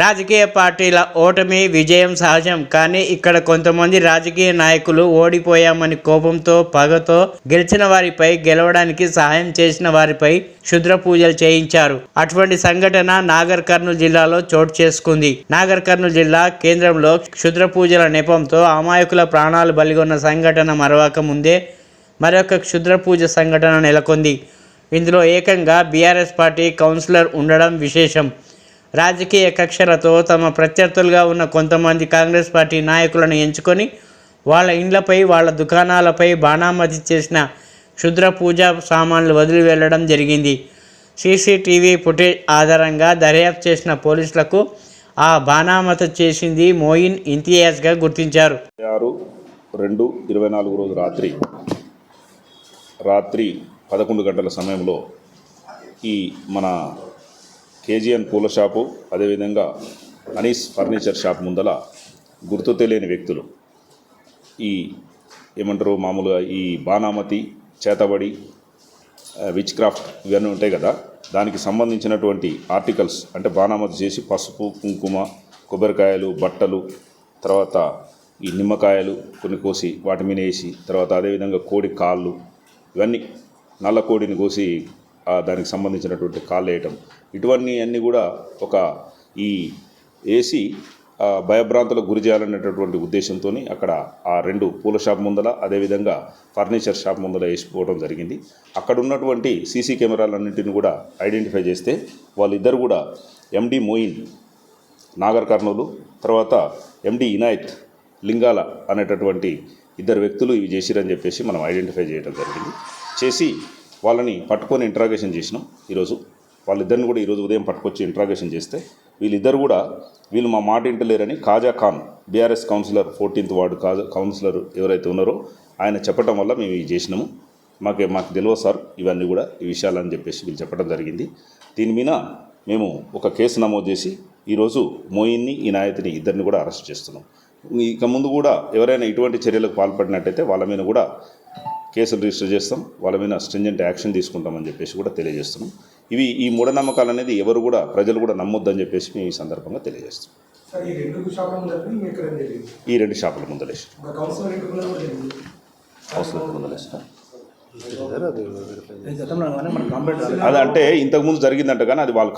రాజకీయ పార్టీల ఓటమి విజయం సహజం కానీ ఇక్కడ కొంతమంది రాజకీయ నాయకులు ఓడిపోయామని కోపంతో పగతో గెలిచిన వారిపై గెలవడానికి సహాయం చేసిన వారిపై క్షుద్ర పూజలు చేయించారు. అటువంటి సంఘటన నాగర్ కర్నూలు జిల్లాలో చోటు చేసుకుంది. నాగర్ కర్నూలు జిల్లా కేంద్రంలో క్షుద్ర పూజల నెపంతో అమాయకుల ప్రాణాలు బలిగొన్న సంఘటన మరవక ముందే మరొక క్షుద్ర పూజ సంఘటన నెలకొంది. ఇందులో ఏకంగా బీఆర్ఎస్ పార్టీ కౌన్సిలర్ ఉండడం విశేషం. రాజకీయ కక్షలతో తమ ప్రత్యర్థులుగా ఉన్న కొంతమంది కాంగ్రెస్ పార్టీ నాయకులను ఎంచుకొని వాళ్ళ ఇండ్లపై వాళ్ళ దుకాణాలపై బాణామతి చేసిన క్షుద్ర పూజా సామాన్లు వదిలి వెళ్ళడం జరిగింది. సీసీటీవీ ఫుటేజ్ ఆధారంగా దర్యాప్తు చేసిన పోలీసులకు ఆ బాణామత చేసింది మోయిన్ ఇంతియాజ్గా గుర్తించారు. ఆరు రెండు ఇరవై నాలుగు రోజు రాత్రి రాత్రి పదకొండు గంటల సమయంలో ఈ మన కేజీఎన్ పూల షాపు అదేవిధంగా అనీస్ ఫర్నిచర్ షాప్ ముందల గుర్తు తెలియని వ్యక్తులు. ఈ ఏమంటారు మామూలుగా ఈ బాణామతి చేతబడి విచ్ క్రాఫ్ట్ ఇవన్నీ ఉంటాయి కదా దానికి సంబంధించినటువంటి ఆర్టికల్స్ అంటే బాణామతి చేసి పసుపు కుంకుమ కొబ్బరికాయలు బట్టలు తర్వాత ఈ నిమ్మకాయలు కొన్ని కోసి వాటి మీద వేసి తర్వాత అదేవిధంగా కోడి కాళ్ళు ఇవన్నీ నల్ల కోడిని కోసి దానికి సంబంధించినటువంటి కాళ్ళు వేయటం. ఇటువన్నీ అన్నీ కూడా ఒక ఈ ఏసీ భయభ్రాంతులకు గురి చేయాలనేటటువంటి ఉద్దేశంతో అక్కడ ఆ రెండు పూల షాప్ ముందల అదేవిధంగా ఫర్నిచర్ షాప్ ముందల వేసిపోవడం జరిగింది. అక్కడ ఉన్నటువంటి సీసీ కెమెరాలన్నింటిని కూడా ఐడెంటిఫై చేస్తే వాళ్ళిద్దరు కూడా ఎండి మోయిన్ నాగర్ కర్నూలు తర్వాత ఎండి ఇనాయత్ లింగాల అనేటటువంటి ఇద్దరు వ్యక్తులు ఇవి చేసిరని చెప్పేసి మనం ఐడెంటిఫై చేయడం జరిగింది. చేసి వాళ్ళని పట్టుకొని ఇంట్రాగేషన్ చేసినాం ఈరోజు. వాళ్ళిద్దరిని కూడా ఈరోజు ఉదయం పట్టుకొచ్చి ఇంట్రాగేషన్ చేస్తే వీళ్ళిద్దరు కూడా వీళ్ళు మా మాట ఇంటలేరని Kaja Khan BRS councillor fourteenth ward Kaja councillor ఎవరైతే ఉన్నారో ఆయన చెప్పడం వల్ల మేము ఇవి చేసినాము. మాకు మాకు తెలియదు సార్ ఇవన్నీ కూడా ఈ విషయాలని చెప్పేసి వీళ్ళు చెప్పడం జరిగింది. దీని మీద మేము ఒక కేసు నమోదు చేసి ఈరోజు మోయిన్ని ఈ నాయతిని ఇద్దరిని కూడా అరెస్ట్ చేస్తున్నాం. ఇక ముందు కూడా ఎవరైనా ఇటువంటి చర్యలకు పాల్పడినట్టయితే వాళ్ళ మీద కూడా కేసులు రిజిస్టర్ చేస్తాం వాళ్ళ మీద స్ట్రింజెంట్ యాక్షన్ తీసుకుంటామని చెప్పేసి కూడా తెలియజేస్తున్నాం. ఇవి ఈ మూఢనమ్మకాలు అనేది ఎవరు కూడా ప్రజలు కూడా నమ్మొద్దని చెప్పేసి మేము ఈ సందర్భంగా తెలియజేస్తాం సార్ ఈ రెండు షాపుల ముందలేసి అవసరం ముందలేసిన అంటే ఇంతకుముందు జరిగిందంట కానీ అది వాళ్ళు